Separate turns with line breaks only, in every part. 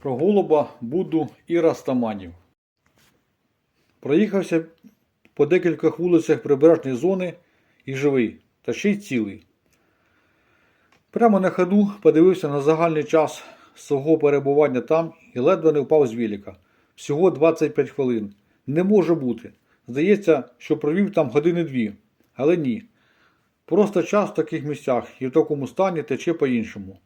Про голуба, Будду і Растаманів. Проїхався по декількох вулицях прибережної зони і живий, та ще й цілий. Прямо на ходу подивився на загальний час свого перебування там і ледве не впав з велика. Всього 25 хвилин. Не може бути. Здається, що провів там години дві. Але ні. Просто час в таких місцях і в такому стані тече по-іншому.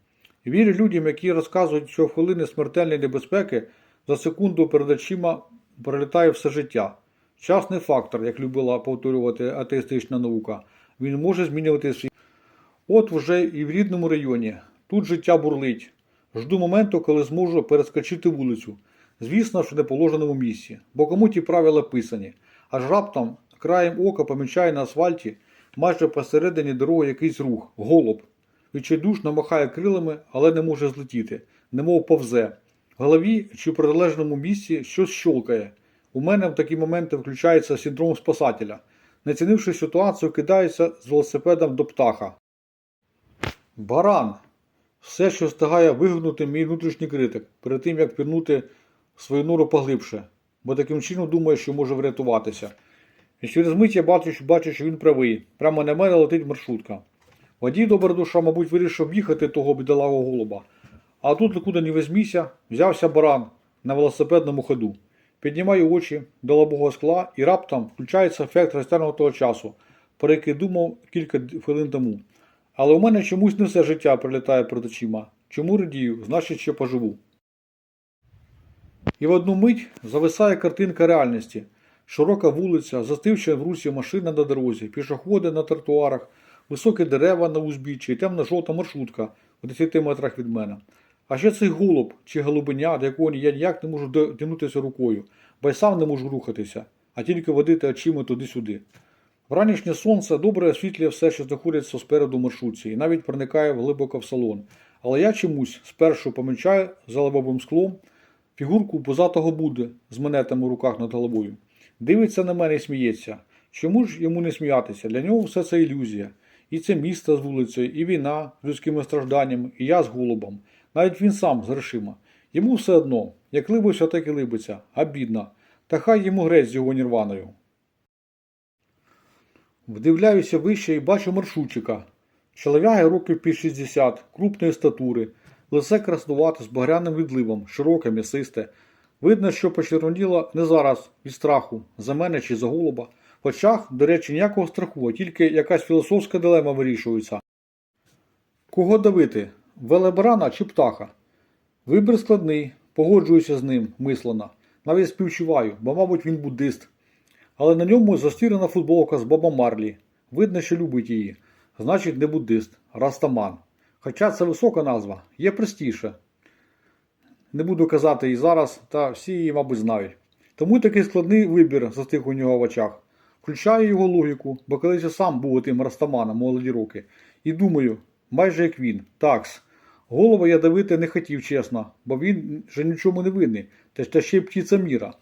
Вірю людям, які розказують, що в хвилини смертельної небезпеки за секунду перед очима пролітає все життя. Час не фактор, як любила повторювати атеїстична наука. Він може змінювати свій. От вже і в рідному районі. Тут життя бурлить. Жду моменту, коли зможу перескочити вулицю. Звісно, що в неположеному місці, бо кому ті правила писані. Аж раптом краєм ока помічає на асфальті майже посередині дороги якийсь рух голуб. Відчайдушно махає крилами, але не може злетіти, немов повзе. В голові чи в протилежному місці щось щолкає. У мене в такі моменти включається синдром спасателя. Не цінивши ситуацію, кидається з велосипедом до птаха. Баран! Все, що встигає вигукнути мій внутрішній критик, перед тим як пірнути свою нору поглибше, бо таким чином думає, що може врятуватися. І через мить я бачу, бачу, що він правий. Прямо на мене летить маршрутка. Водій добра душа, мабуть, вирішив їхати того бідолагого голуба. А тут, куди не візьміся, взявся баран на велосипедному ходу. Піднімаю очі до лобового скла і раптом включається ефект розтягнутого часу, про який думав кілька хвилин тому. Але у мене чомусь не все життя прилітає перед очима. Чому радію, значить ще поживу. І в одну мить зависає картинка реальності. Широка вулиця, застивши в русі машина на дорозі, пішоходи на тротуарах, високі дерева на узбіччі і темно-жовта маршрутка в 10 метрах від мене. А ще цей голуб чи голубеня, до якого я ніяк не можу дотягнутися рукою, бо й сам не можу рухатися, а тільки водити очима туди-сюди. Вранішнє сонце добре освітлює все, що знаходиться спереду маршрутці, і навіть проникає глибоко в салон. Але я чомусь спершу помічаю за лобовим склом фігурку позатого Будди з монетами в руках над головою. Дивиться на мене і сміється. Чому ж йому не сміятися? Для нього все це ілюзія. І це місто з вулицею, і війна з людськими стражданнями, і я з голубом. Навіть він сам з грошима. Йому все одно, як либиться, так і либиться, а бідна. Та хай йому грець з його нірваною. Вдивляюся вище і бачу маршрутчика. Чолов'яги років під 60, крупної статури, лице краснувате з багряним відливом, широке, м'ясисте. Видно, що почервоніло не зараз від страху, за мене чи за голуба. Очах, до речі, ніякого страху, тільки якась філософська дилема вирішується. Кого давити? Велебрана чи птаха? Вибір складний, погоджуюся з ним мислено. Навіть співчуваю, бо, мабуть, він буддист. Але на ньому застірена футболка з Боба Марлі. Видно, що любить її. Значить, не буддист, растаман. Хоча це висока назва, є простіше. Не буду казати і зараз, та всі її, мабуть, знають. Тому такий складний вибір застиг у нього в очах. Включаю його логіку, бо колись я сам був тим растаманом молоді роки. І думаю, майже як він, такс. Голову я давити не хотів, чесно, бо він же нічому не винний, та та ще й птиця міра.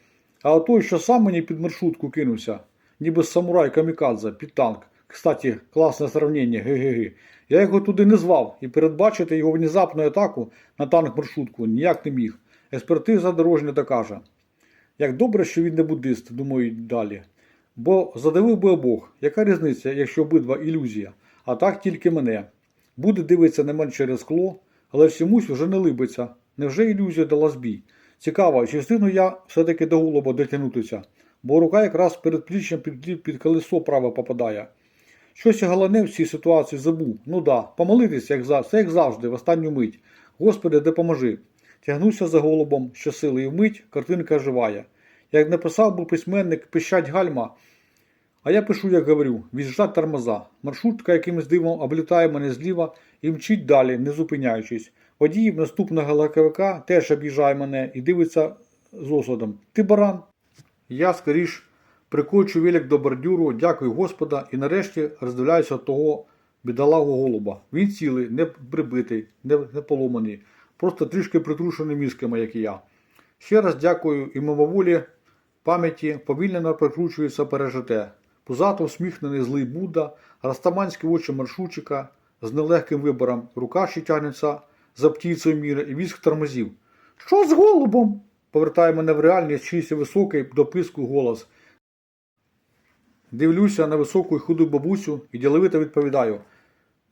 А той, що сам мені під маршрутку кинувся, ніби самурай камікадзе під танк. Кстати, класне сравнення, ге-ге-ге. Я його туди не звав, і передбачити його внезапну атаку на танк маршрутку ніяк не міг. Експертиза дорожня докаже. Як добре, що він не буддист, думаю далі. Бо задавив би обох. Яка різниця, якщо обидва ілюзія, а так тільки мене. Буде дивитися на мене через скло, але всьомусь вже не либиться. Невже ілюзія дала збій? Цікаво, чи встигну я все-таки до голуба дотягнутися, бо рука якраз перед пліччям під, під колесо право попадає. Щось я головне в цій ситуації забув. Ну да, помолитися, як, за, все як завжди, в останню мить. Господи, допоможи. Тягнуся за голубом, щосили і вмить картинка живає. Як написав би письменник пищать гальма, а я пишу, як говорю, в'їжджать тормоза. Маршрутка якимось дивом облітає мене зліва і мчить далі, не зупиняючись. Водій наступного легковика теж об'їжджає мене і дивиться з осудом. Ти баран? Я скоріш прикочу велик до бордюру, дякую Господа, і нарешті роздивляюся того бідолагу голуба. Він цілий, не прибитий, не, не поломаний, просто трішки притрушений мізками, як і я. Ще раз дякую і мимоволі пам'яті повільно прикручується пережите. Пузато усміхнений злий Будда, растаманські очі маршрутчика з нелегким вибором, рука ще тягнеться за птицею міра і віск тормозів. Що з голубом? повертає мене в реальність чийсь високий до писку голос. Дивлюся на високу і худу бабусю і діловито відповідаю.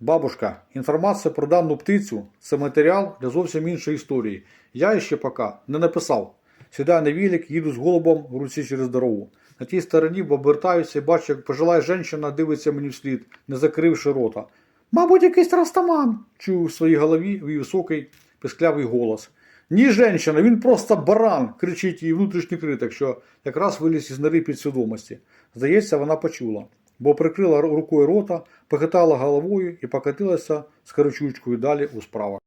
Бабушка, інформація про дану птицю це матеріал для зовсім іншої історії. Я ще поки не написав. Сідаю на вілік, їду з голубом в руці через дорогу. На тій стороні обертаюся і бачу, як пожилая жінка дивиться мені вслід, не закривши рота. Мабуть, якийсь растаман, чую в своїй голові її високий писклявий голос. Ні, женщина, він просто баран, кричить її внутрішній критик, що якраз виліз із нори підсвідомості. Здається, вона почула, бо прикрила рукою рота, похитала головою і покотилася з карачучкою далі у справах.